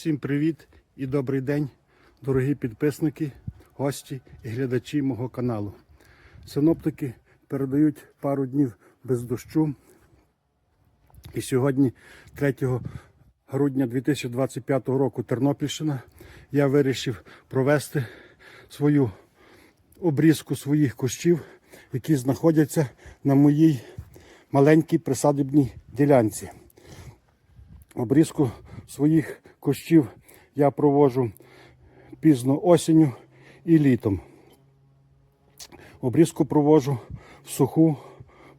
Всім привіт і добрий день, дорогі підписники, гості і глядачі мого каналу. Синоптики передають пару днів без дощу. І сьогодні, 3 грудня 2025 року, Тернопільщина, я вирішив провести свою обрізку своїх кущів, які знаходяться на моїй маленькій присадибній ділянці. Обрізку своїх кущів я проводжу пізно осінню і літом. Обрізку проводжу в суху,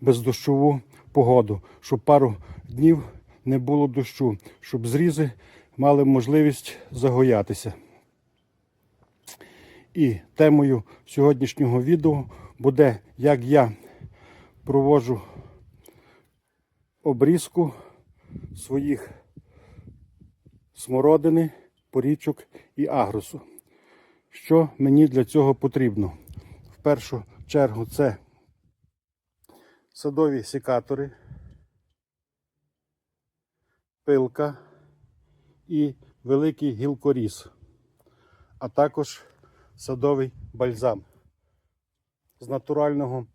бездощову погоду, щоб пару днів не було дощу, щоб зрізи мали можливість загоятися. І темою сьогоднішнього відео буде, як я проводжу обрізку своїх смородини, порічок і агросу. Що мені для цього потрібно? В першу чергу це садові секатори, пилка і великий гілкоріз, а також садовий бальзам з натурального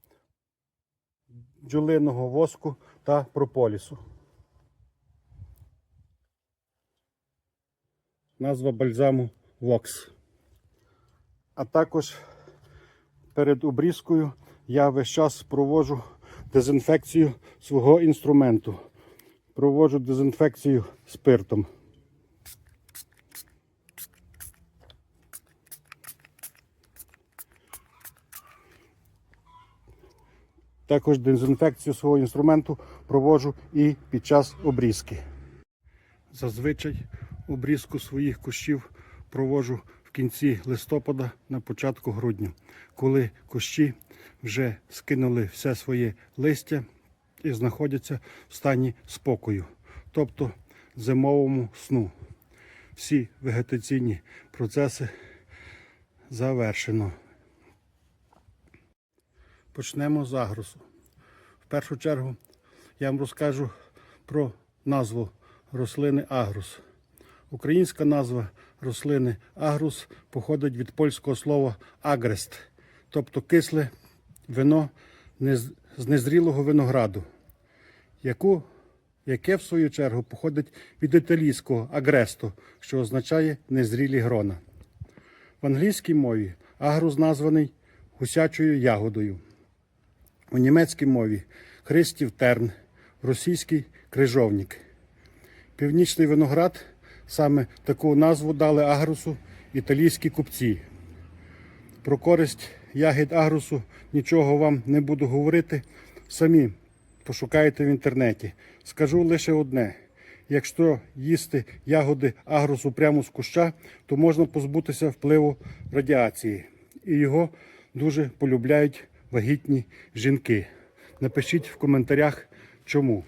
бджолиного воску та прополісу. Назва бальзаму Vox. А також перед обрізкою я весь час проводжу дезінфекцію свого інструменту. Проводжу дезінфекцію спиртом. Також дезінфекцію свого інструменту проводжу і під час обрізки. Зазвичай обрізку своїх кущів проводжу в кінці листопада на початку грудня, коли кущі вже скинули все своє листя і знаходяться в стані спокою, тобто зимовому сну. Всі вегетаційні процеси завершено. Почнемо з агросу. В першу чергу я вам розкажу про назву рослини агрус. Українська назва рослини агрус походить від польського слова агрест, тобто кисле вино з незрілого винограду, яку, яке в свою чергу походить від італійського агресто, що означає незрілі грона. В англійській мові агрус названий гусячою ягодою. У німецькій мові Христів терн, в російській крижовник. Північний виноград саме таку назву дали агрусу італійські купці. Про користь ягід агрусу нічого вам не буду говорити. Самі пошукайте в інтернеті. Скажу лише одне: якщо їсти ягоди агрусу прямо з куща, то можна позбутися впливу радіації. І його дуже полюбляють вагітні жінки. Напишіть в коментарях, чому.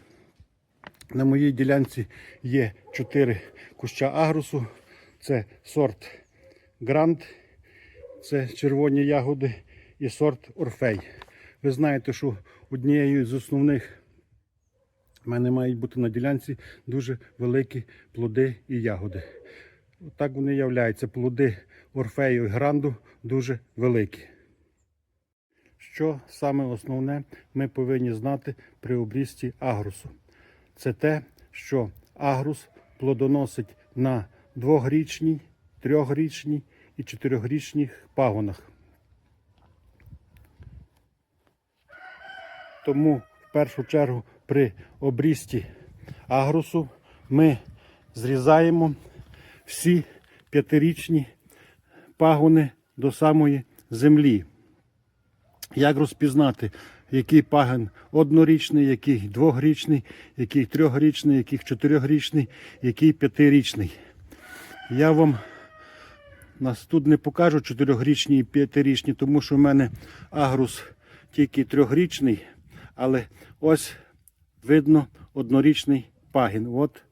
На моїй ділянці є 4 куща агрусу. Це сорт Грант, це червоні ягоди і сорт Орфей. Ви знаєте, що однією з основних в мене мають бути на ділянці дуже великі плоди і ягоди. Так вони являються. Плоди Орфею і Гранду дуже великі. Що саме основне ми повинні знати при обрізці агрусу? Це те, що агрус плодоносить на двохрічній, трьохрічній і чотирьохрічних пагонах. Тому в першу чергу при обрізці агрусу ми зрізаємо всі п'ятирічні пагони до самої землі. Як розпізнати, який пагін однорічний, який двохрічний, який трьохрічний, який чотирьохрічний, який п'ятирічний. Я вам нас тут не покажу чотирьохрічні і п'ятирічні, тому що в мене агрус тільки трьохрічний, але ось видно однорічний пагін. От,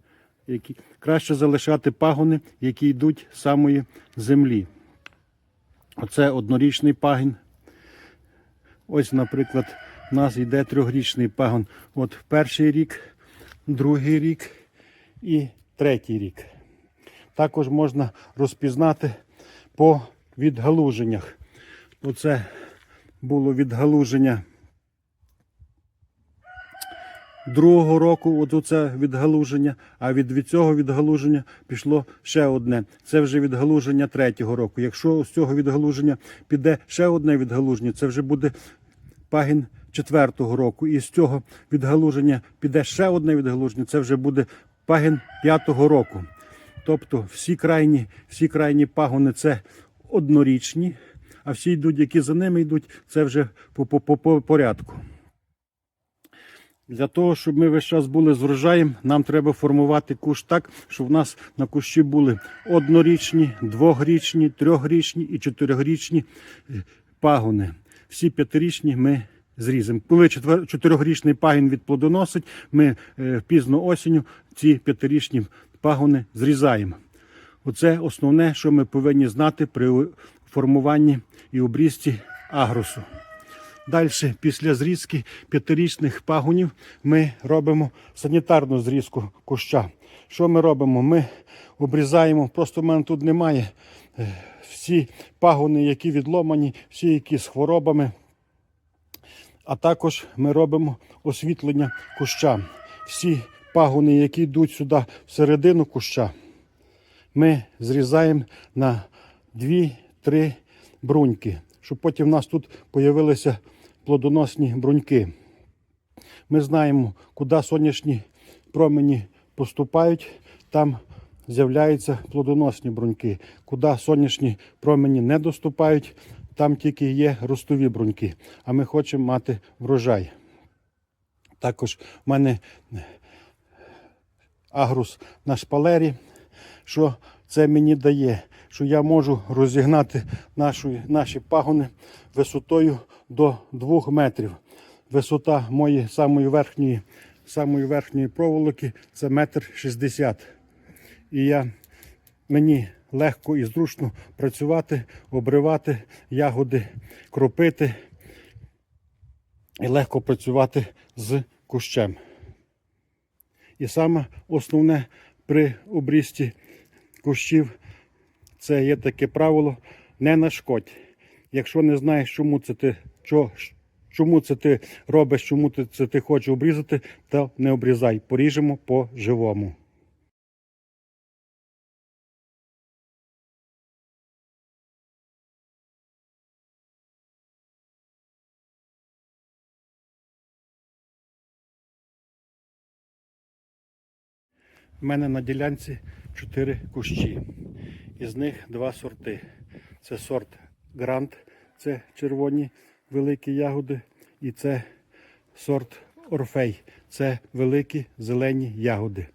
які. Краще залишати пагони, які йдуть з самої землі. Оце однорічний пагін. Ось, наприклад, у нас йде трьохрічний пагон. От перший рік, другий рік і третій рік. також можна розпізнати по відгалуженнях. Оце було відгалуження другого року, оце відгалуження, а від цього відгалуження пішло ще одне. Це вже відгалуження третього року. Якщо з цього відгалуження піде ще одне відгалуження, це вже буде пагін четвертого року. І з цього відгалуження піде ще одне відгалуження, це вже буде пагін п'ятого року. Тобто всі крайні, всі крайні пагони це однорічні, а всі йдуть, які за ними йдуть, це вже по, по, по, по порядку. Для того, щоб ми весь час були з врожаєм, нам треба формувати кущ так, щоб в нас на кущі були однорічні, двохрічні, трьохрічні і чотирьохрічні е, пагони. Всі п'ятирічні ми зріземо. Коли чотирьохрічний пагін відплодоносить, ми е, пізно осінню ці п'ятирічні пагони зрізаємо. Оце основне, що ми повинні знати при формуванні і обрізці агросу. Далі, після зрізки п'ятирічних пагонів, ми робимо санітарну зрізку куща. Що ми робимо? Ми обрізаємо, просто в мене тут немає е, всі пагони, які відломані, всі, які з хворобами. А також ми робимо освітлення куща. Всі пагони, які йдуть сюди всередину куща, ми зрізаємо на 2-3 бруньки, щоб потім в нас тут з'явилися плодоносні бруньки. Ми знаємо, куди сонячні промені поступають, там з'являються плодоносні бруньки. Куди сонячні промені не доступають, там тільки є ростові бруньки. А ми хочемо мати врожай. Також в мене агрус на шпалері. Що це мені дає? Що я можу розігнати нашу, наші пагони висотою до 2 метрів. Висота моєї самої верхньої, самої верхньої проволоки це метр шістдесят. І я, мені легко і зручно працювати, обривати ягоди, кропити і легко працювати з кущем. І саме основне при обрізці кущів це є таке правило не нашкодь. Якщо не знаєш, чому це ти, чо, чому це ти робиш, чому ти це ти хочеш обрізати, то не обрізай. Поріжемо по У мене на ділянці 4 кущі. Із них два сорти. Це сорт Грант, це червоні великі ягоди, і це сорт Орфей, це великі зелені ягоди.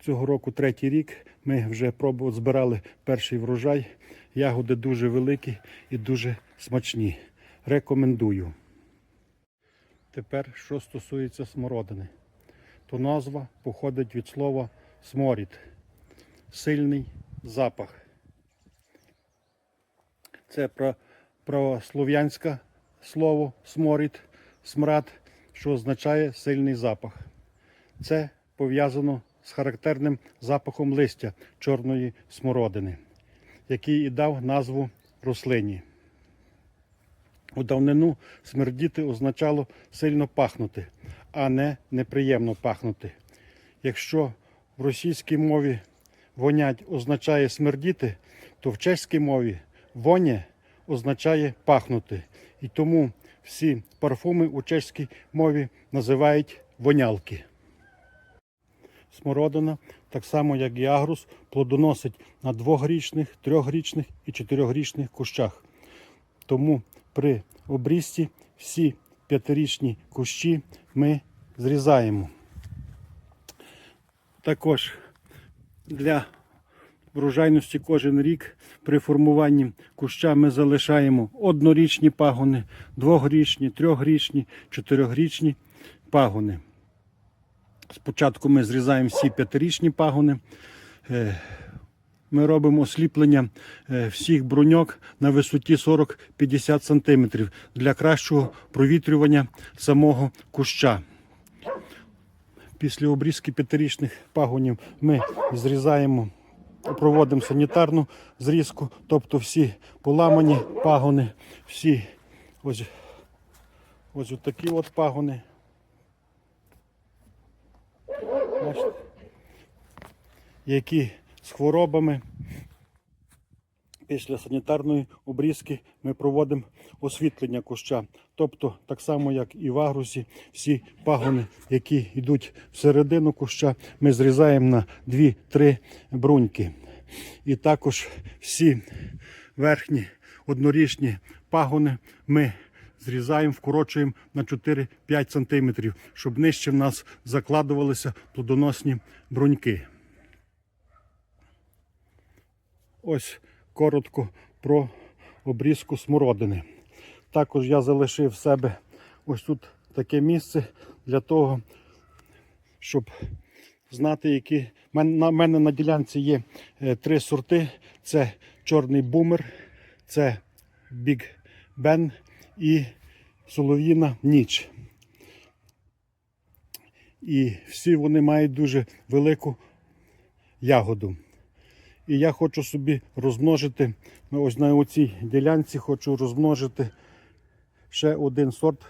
Цього року третій рік ми вже збирали перший врожай. Ягоди дуже великі і дуже смачні. Рекомендую. Тепер, що стосується смородини то назва походить від слова сморід. Сильний запах. Це про, правослов'янське слово сморід, смрад, що означає сильний запах. Це пов'язано з характерним запахом листя чорної смородини, який і дав назву рослині. У давнину смердіти означало сильно пахнути, а не неприємно пахнути. Якщо в російській мові вонять означає смердіти, то в чеській мові воня означає пахнути. І тому всі парфуми у чеській мові називають вонялки. Смородина, так само як і агрус, плодоносить на двохрічних, трьохрічних і чотирьохрічних кущах. Тому при обрізці всі п'ятирічні кущі ми зрізаємо. Також для врожайності кожен рік при формуванні куща ми залишаємо однорічні пагони, двохрічні, трьохрічні, чотирьохрічні пагони. Спочатку ми зрізаємо всі п'ятирічні пагони. Ми робимо осліплення е, всіх бруньок на висоті 40-50 см для кращого провітрювання самого куща. Після обрізки п'ятирічних пагонів ми зрізаємо проводимо санітарну зрізку, тобто всі поламані пагони, всі ось, ось такі от пагони. Які з хворобами. Після санітарної обрізки ми проводимо освітлення куща. Тобто, так само, як і в агрусі, всі пагони, які йдуть всередину куща, ми зрізаємо на 2-3 бруньки. І також всі верхні однорічні пагони ми зрізаємо, вкорочуємо на 4-5 см, щоб нижче в нас закладувалися плодоносні бруньки. Ось коротко про обрізку смородини. Також я залишив в себе ось тут таке місце для того, щоб знати, які на мене на ділянці є е, три сорти: це чорний бумер, це Біг Бен і солов'їна ніч. І всі вони мають дуже велику ягоду. І я хочу собі розмножити, ну, ось на цій ділянці хочу розмножити ще один сорт,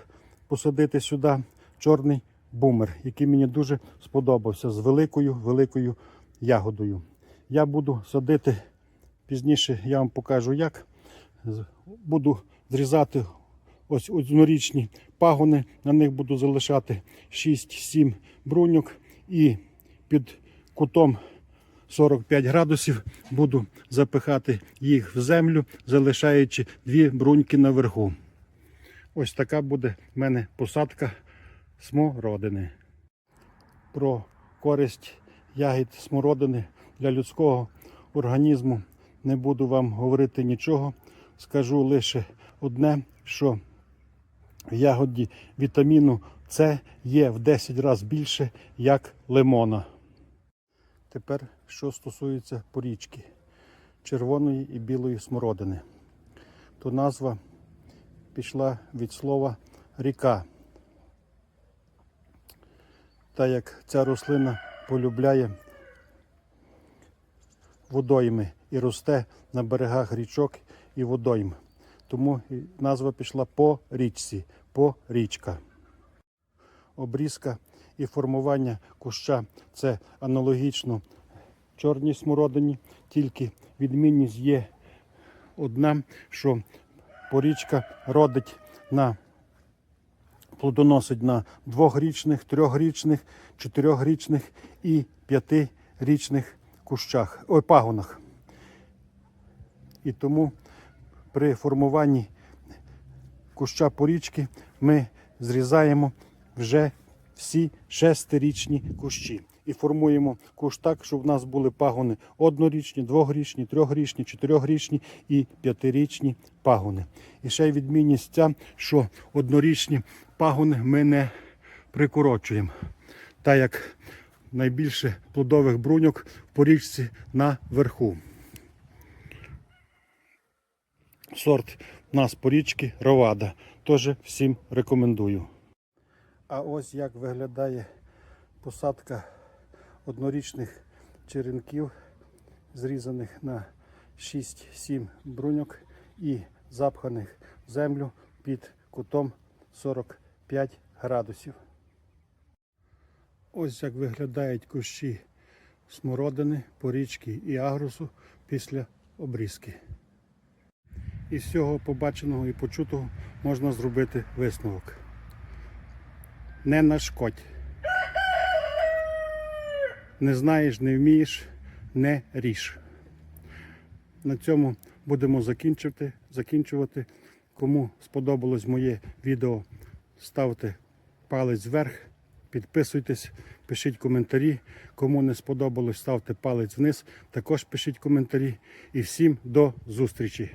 посадити сюди чорний бумер, який мені дуже сподобався з великою великою ягодою. Я буду садити пізніше, я вам покажу як. Буду зрізати ось однорічні пагони, на них буду залишати 6-7 бруньок і під кутом 45 градусів буду запихати їх в землю, залишаючи дві бруньки наверху. Ось така буде в мене посадка смородини. Про користь ягід смородини для людського організму не буду вам говорити нічого. Скажу лише одне, що в ягоді вітаміну С є в 10 разів більше, як лимона. Тепер, що стосується порічки червоної і білої смородини, то назва пішла від слова ріка. Та як ця рослина полюбляє водойми і росте на берегах річок і водойм. Тому назва пішла по річці, по річка. Обрізка і формування куща це аналогічно чорній смородині, тільки відмінність є одна, що порічка родить на плодоносить на двохрічних, трьохрічних, чотирьохрічних і п'ятирічних кущах, ой, пагонах. І тому при формуванні куща порічки ми зрізаємо вже всі шестирічні кущі. І формуємо кущ так, щоб в нас були пагони однорічні, двохрічні, трьохрічні, чотирьохрічні і п'ятирічні пагони. І ще й відмінність ця, що однорічні пагони ми не прикорочуємо. Так як найбільше плодових бруньок в порічці наверху. Сорт у нас порічки Ровада. Теж всім рекомендую. А ось як виглядає посадка однорічних черенків, зрізаних на 6-7 бруньок і запханих в землю під кутом 45 градусів. Ось як виглядають кущі смородини, порічки і агрусу після обрізки. Із всього побаченого і почутого можна зробити висновок. Не нашкодь. Не знаєш, не вмієш, не ріж. На цьому будемо закінчувати. закінчувати. Кому сподобалось моє відео, ставте палець вверх, підписуйтесь, пишіть коментарі. Кому не сподобалось, ставте палець вниз, також пишіть коментарі. І всім до зустрічі!